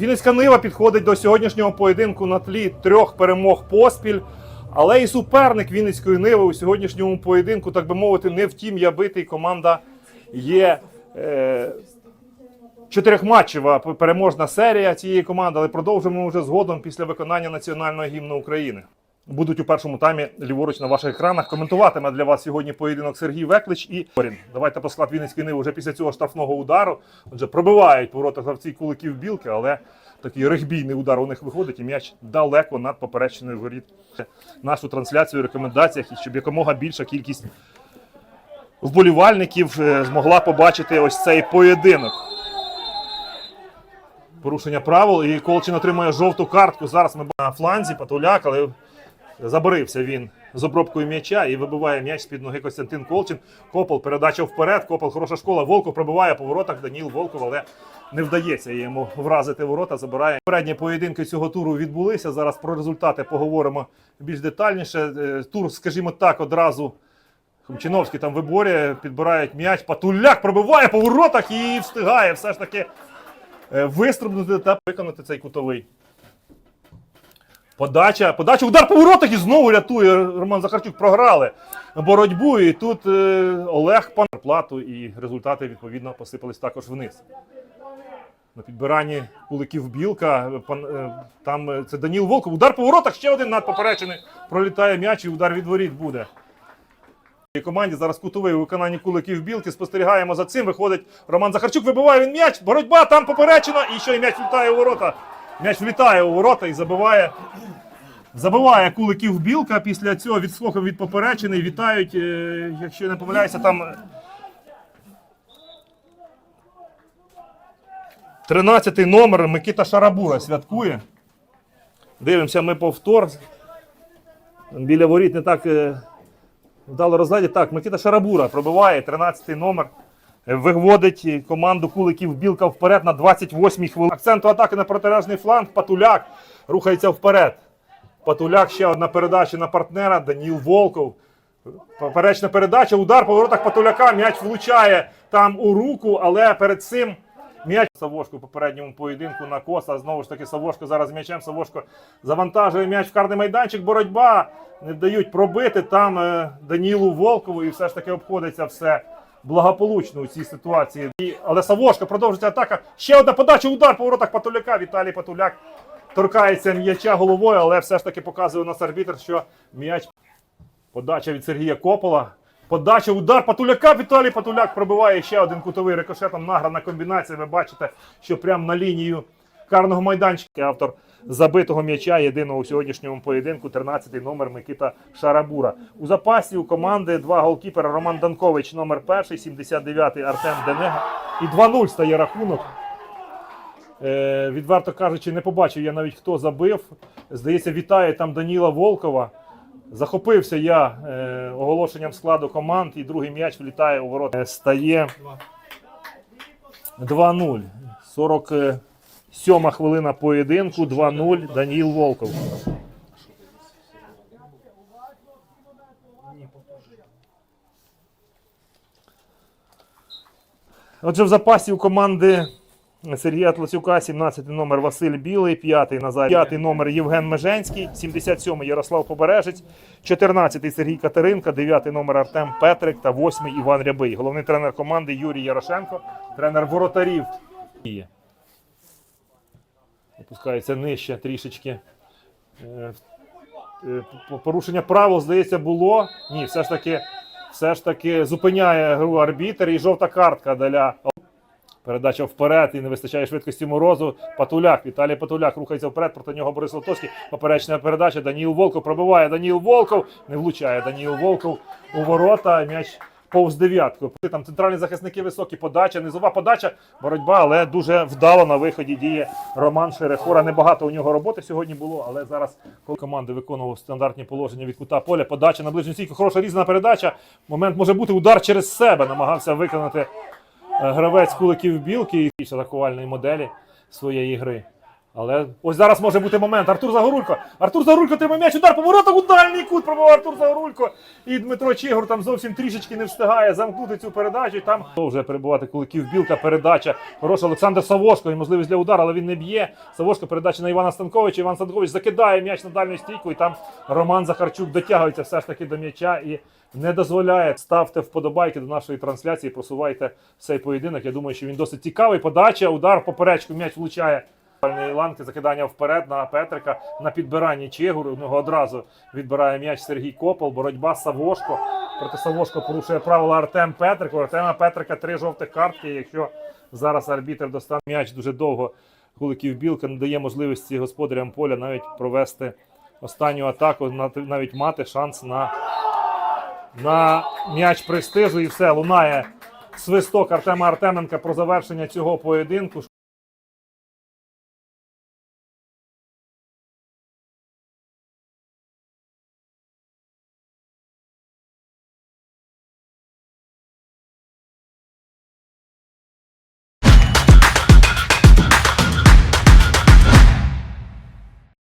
Вінницька Нива підходить до сьогоднішнього поєдинку на тлі трьох перемог поспіль. Але і суперник Вінницької Ниви у сьогоднішньому поєдинку, так би мовити, не втім я битий. Команда є е, чотирьохматчева переможна серія цієї команди, але продовжимо вже згодом після виконання національного гімну України. Будуть у першому таймі ліворуч на ваших екранах. Коментуватиме для вас сьогодні поєдинок Сергій Веклич і Орін. Давайте по склад Вінницької Ниви вже після цього штрафного удару. Отже, пробивають поворота гравці куликів білки, але такий регбійний удар у них виходить, і м'яч далеко над поперечною воріт. Нашу трансляцію в рекомендаціях, і щоб якомога більша кількість вболівальників е, змогла побачити ось цей поєдинок. Порушення правил, і Колчин отримує жовту картку. Зараз ми на фланзі Патуляк, але забарився він з обробкою м'яча і вибиває м'яч з-під ноги Костянтин Колчин. Копол, передача вперед. Копол, хороша школа. Волков пробиває по воротах. Даніл Волков, але не вдається йому вразити ворота. Забирає. Передні поєдинки цього туру відбулися. Зараз про результати поговоримо більш детальніше. Е, Тур, скажімо так, одразу. Хомчиновський там виборює, підбирають м'яч. Патуляк пробиває по воротах і встигає все ж таки е, вистрибнути та виконати цей кутовий. Подача, подача, удар по воротах і знову рятує. Роман Захарчук програли боротьбу. І тут е, Олег пан плату, і результати відповідно посипались також вниз. На підбиранні куликів білка. Пан, е, там е, це Даніл Волков. Удар по воротах, ще один надпоперечений. Пролітає м'яч і удар від воріт буде. І команді зараз кутовий у виконанні куликів білки. Спостерігаємо за цим. Виходить Роман Захарчук, вибиває він м'яч. Боротьба там поперечена. І що і м'яч влітає у ворота. М'яч влітає у ворота і забиває. Забиває куликів білка. Після цього відскоком від поперечини. Вітають, е, якщо я не помиляюся, там. е, 13-й номер Микита Шарабура святкує. Дивимося ми повтор. Біля воріт не так е, вдало розгляді. Так, Микита Шарабура пробиває 13-й номер. Е, Виводить команду куликів білка вперед на 28-й хвилині. Акценту атаки на протилежний фланг. Патуляк рухається вперед. Патуляк ще одна передача на партнера. Даніл Волков. Поперечна передача, удар по воротах Патуляка. М'яч влучає там у руку, але перед цим м'яч Савошко в попередньому поєдинку на коса. Знову ж таки, Савошко зараз м'ячем. Савошко завантажує м'яч в карний майданчик. Боротьба не дають пробити там е, Данілу Волкову, і все ж таки обходиться все благополучно у цій ситуації. Але Савошко продовжується атака. Ще одна подача, удар по воротах Патуляка. Віталій Патуляк торкається м'яча головою, але все ж таки показує у нас арбітр, що м'яч Подача від Сергія Копола. Подача, удар Патуляка. Віталій Патуляк пробиває ще один кутовий рикошетом. Награна комбінація. Ви бачите, що прямо на лінію карного майданчика автор забитого м'яча єдиного у сьогоднішньому поєдинку. 13-й номер Микита Шарабура. У запасі у команди два голкіпера Роман Данкович, номер перший, 79-й Артем Денега. І 2-0 стає рахунок. Е, відверто кажучи, не побачив я навіть хто забив. Здається, вітає там Даніла Волкова. Захопився я е, оголошенням складу команд, і другий м'яч влітає у ворота. Е, Стає 2-0. 47 хвилина поєдинку. 2-0. Даніл Волков. Отже, в запасі у команди Сергія Тласюка, 17 номер Василь Білий, 5 Назар, 5 номер Євген Меженський, 77 Ярослав Побережець, 14 Сергій Катеринка, 9 номер Артем Петрик та 8 Іван Рябий. Головний тренер команди Юрій Ярошенко, тренер воротарів. Опускається нижче трішечки. Е, е, по- Порушення правил, здається, було. Ні, все ж таки, все ж таки зупиняє гру арбітер і жовта картка для Передача вперед і не вистачає швидкості морозу. Патуляк. Віталій Патуляк рухається вперед. Проти нього Борис Лотовський. Поперечна передача. Даніл Волков пробиває. Даніл Волков. Не влучає Даніл Волков у ворота. М'яч повз дев'ятку. Там центральні захисники високі. Подача, низова подача. Боротьба, але дуже вдало на виході діє Роман Шерехора. Небагато у нього роботи сьогодні було, але зараз коли команди виконував стандартні положення від кута поля. Подача на ближню стійку. Хороша різна передача. Момент може бути удар через себе. Намагався виконати гравець куликів білки і атакувальної моделі своєї гри. Але ось зараз може бути момент. Артур Загорулько. Артур Загорулько тримає м'яч, удар поворотом у дальній кут пробував Артур Загорулько. І Дмитро Чигур там зовсім трішечки не встигає замкнути цю передачу. І там вже перебувати куликів білка. Передача. Хороша Олександр Савошко. І можливість для удару, але він не б'є. Савошко передача на Івана Станковича. Іван Станкович закидає м'яч на дальню стійку. І там Роман Захарчук дотягується все ж таки до м'яча і не дозволяє. Ставте вподобайки до нашої трансляції. Просувайте цей поєдинок. Я думаю, що він досить цікавий. Подача, удар поперечку. М'яч влучає. Ланки закидання вперед на Петрика на підбиранні Чигуру. У нього одразу відбирає м'яч Сергій Копол. Боротьба Савошко. Проти Савошко порушує правила Артем Петрик. У Артема Петрика три жовтих картки. Якщо зараз арбітр достане м'яч дуже довго, Куликів Білка не дає можливості господарям поля навіть провести останню атаку, навіть мати шанс на, на м'яч престижу. І все лунає свисток Артема Артеменка про завершення цього поєдинку.